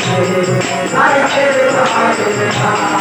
I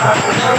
I'm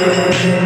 Thank you.